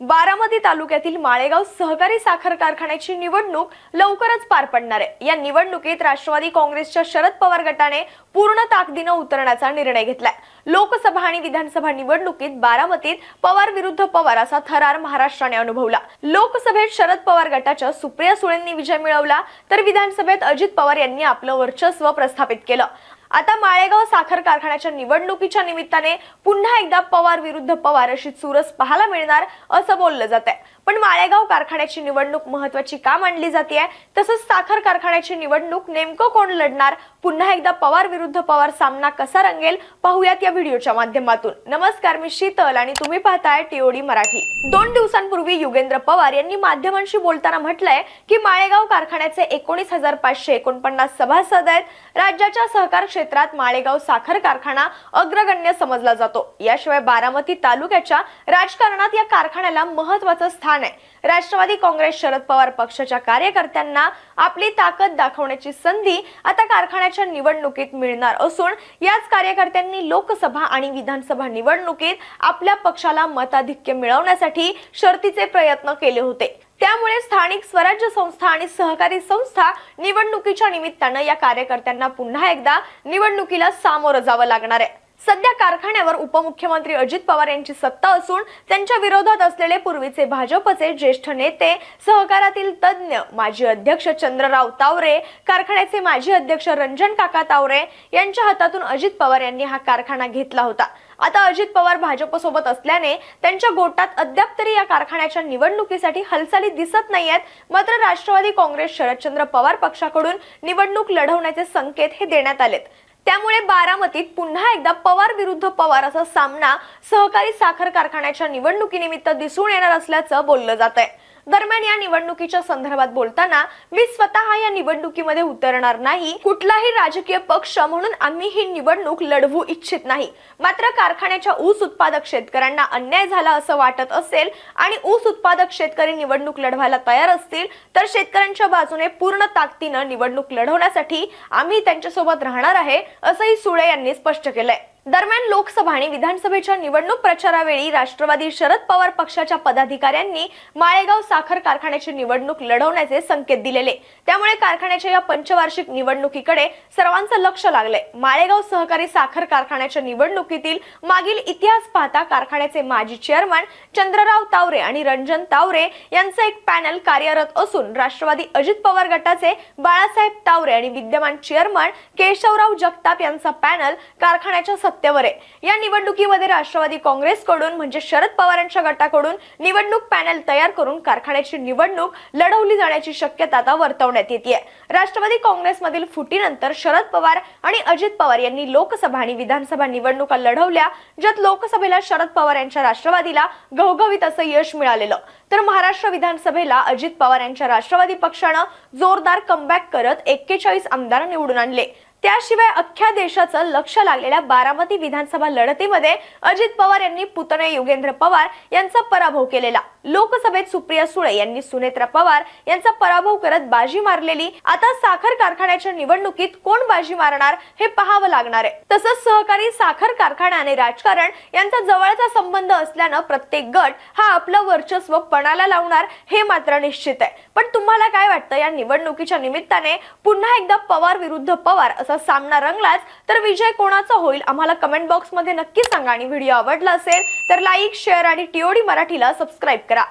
बारामती तालुक्यातील माळेगाव सहकारी साखर कारखान्याची निवडणूक लवकरच पार पडणार आहे. या निवडणुकीत राष्ट्रवादी काँग्रेसच्या शरद पवार गटाने पूर्ण ताकदीनं उतरण्याचा निर्णय घेतलाय. लोकसभा आणि विधानसभा निवडणुकीत बारामतीत पवार विरुद्ध पवार असा थरार महाराष्ट्राने अनुभवला. लोकसभेत शरद पवार गटाच्या सुप्रिया सुळेंनी विजय मिळवला तर विधानसभेत अजित पवार यांनी आपलं वर्चस्व प्रस्थापित केलं. आता माळेगाव साखर कारखान्याच्या निवडणुकीच्या निमित्ताने पुन्हा एकदा पवार विरुद्ध पवार अशी चुरस पाहायला मिळणार असं बोललं जात आहे पण माळेगाव कारखान्याची निवडणूक महत्वाची का मानली जाते तसंच साखर कारखान्याची निवडणूक नेमकं कोण लढणार? पुन्हा एकदा पवार विरुद्ध पवार सामना कसा रंगेल? पाहूयात या व्हिडिओच्या माध्यमातून. नमस्कार मी शीतल आणि तुम्ही पाहताय टीओडी मराठी. दोन दिवसांपूर्वी युगेंद्र पवार यांनी माध्यमांशी बोलताना म्हटलंय की माळेगाव कारखान्याचे एकोणीस हजार पाचशे एकोणपन्नास सभासद आहेत. राज्याच्या सहकार क्षेत्रात माळेगाव साखर कारखाना अग्रगण्य समजला जातो. याशिवाय बारामती तालुक्याच्या राजकारणात या कारखान्याला महत्वाचं स्थान आहे. राष्ट्रवादी काँग्रेस शरद पवार पक्षाच्या कार्यकर्त्यांना आपली ताकद दाखवण्याची संधी आता कारखान्याच्या निवडणुकीत मिळणार असून याच कार्यकर्त्यांनी लोकसभा आणि विधानसभा निवडणुकीत आपल्या पक्षाला मताधिक्य मिळवण्यासाठी शर्तीचे प्रयत्न केले होते. त्यामुळे स्थानिक स्वराज्य संस्था आणि सहकारी संस्था निवडणुकीच्या निमित्तानं या कार्यकर्त्यांना पुन्हा एकदा निवडणुकीला सामोरं जावं लागणार आहे. सध्या कारखान्यावर उपमुख्यमंत्री अजित पवार यांची सत्ता असून त्यांच्या विरोधात असलेले पूर्वीचे भाजपचे ज्येष्ठ नेते सहकारातील तज्ज्ञ माजी अध्यक्ष चंद्रराव तावरे कारखान्याचे माजी अध्यक्ष रंजन काका तावरे यांच्या हातातून अजित पवार यांनी हा कारखाना घेतला होता. आता अजित पवार भाजपसोबत असल्याने त्यांच्या गोटात अद्याप तरी या कारखान्याच्या निवडणुकीसाठी हालचाली दिसत नाहीयेत. मात्र राष्ट्रवादी काँग्रेस शरदचंद्र पवार पक्षाकडून निवडणूक लढवण्याचे संकेत हे देण्यात आलेत. त्यामुळे बारामतीत पुन्हा एकदा पवार विरुद्ध पवार असा सामना सहकारी साखर कारखान्याच्या निवडणुकीनिमित्त दिसून येणार असल्याचं बोललं जात आहे दरम्यान या निवडणुकीच्या संदर्भात बोलताना मी स्वतः या निवडणुकीमध्ये उतरणार नाही. कुठलाही राजकीय पक्ष म्हणून आम्ही ही निवडणूक लढवू इच्छित नाही. मात्र कारखान्याच्या ऊस उत्पादक शेतकऱ्यांना अन्याय झाला असं वाटत असेल आणि ऊस उत्पादक शेतकरी निवडणूक लढवायला तयार असतील तर शेतकऱ्यांच्या बाजूने पूर्ण ताकदीनं निवडणूक लढवण्यासाठी आम्ही त्यांच्यासोबत राहणार आहे असंही सुळे यांनी स्पष्ट केलंय. दरम्यान लोकसभा आणि विधानसभेच्या निवडणूक प्रचारावेळी राष्ट्रवादी शरद पवार पक्षाच्या पदाधिकाऱ्यांनी माळेगाव साखर कारखान्याची निवडणूक लढवण्याचे संकेत दिलेले. त्यामुळे कारखान्याच्या या पंचवार्षिक निवडणुकीकडे सर्वांचं लक्ष लागलंय. माळेगाव सहकारी साखर कारखान्याच्या निवडणुकीतील मागील इतिहास पाहता कारखान्याचे माजी चेअरमन चंद्रराव तावरे आणि रंजन तावरे यांचं एक पॅनल कार्यरत असून राष्ट्रवादी अजित पवार गटाचे बाळासाहेब तावरे आणि विद्यमान चेअरमन केशवराव जगताप यांचा पॅनल कारखान्याच्या सत्तेवर. आहे या निवडणुकीमध्ये राष्ट्रवादी काँग्रेसकडून म्हणजे शरद पवारांच्या गटाकडून निवडणूक पॅनल तयार करून कारखान्याची निवडणूक लढवली जाण्याची शक्यता आता वर्तवण्यात येते. राष्ट्रवादी काँग्रेसमधील फुटीनंतर शरद पवार आणि अजित पवार यांनी लोकसभा आणि विधानसभा निवडणुका लढवल्या ज्यात लोकसभेला शरद पवार यांच्या राष्ट्रवादीला घवघवीत असं यश मिळालेलं. तर महाराष्ट्र विधानसभेला अजित पवार यांच्या राष्ट्रवादी पक्षानं जोरदार कमबॅक करत एक्केचाळीस आमदार निवडून आणले. त्याशिवाय अख्ख्या देशाचं लक्ष लागलेल्या बारामती विधानसभा लढतीमध्ये अजित पवार यांनी पुतणे योगेंद्र पवार यांचा पराभव केलेला. लोकसभेत सुप्रिया सुळे यांनी सुनेत्रा पवार यांचा पराभव करत बाजी मारलेली. आता साखर कारखान्याच्या निवडणुकीत कोण बाजी मारणार हे पाहावं लागणार आहे. तसंच सहकारी साखर कारखाना आणि राजकारण यांचा जवळचा संबंध असल्यानं प्रत्येक गट हा आपलं वर्चस्व पणाला लावणार हे मात्र निश्चित आहे. पण तुम्हाला काय वाटतं? या निवडणुकीच्या निमित्ताने पुन्हा एकदा पवार विरुद्ध पवार असा सामना रंगलाच तर विजय कोणाचा होईल? आम्हाला कमेंट बॉक्समध्ये नक्की सांगा. आणि व्हिडिओ आवडला असेल तर लाईक शेअर आणि टीओडी मराठीला सबस्क्राईब करा.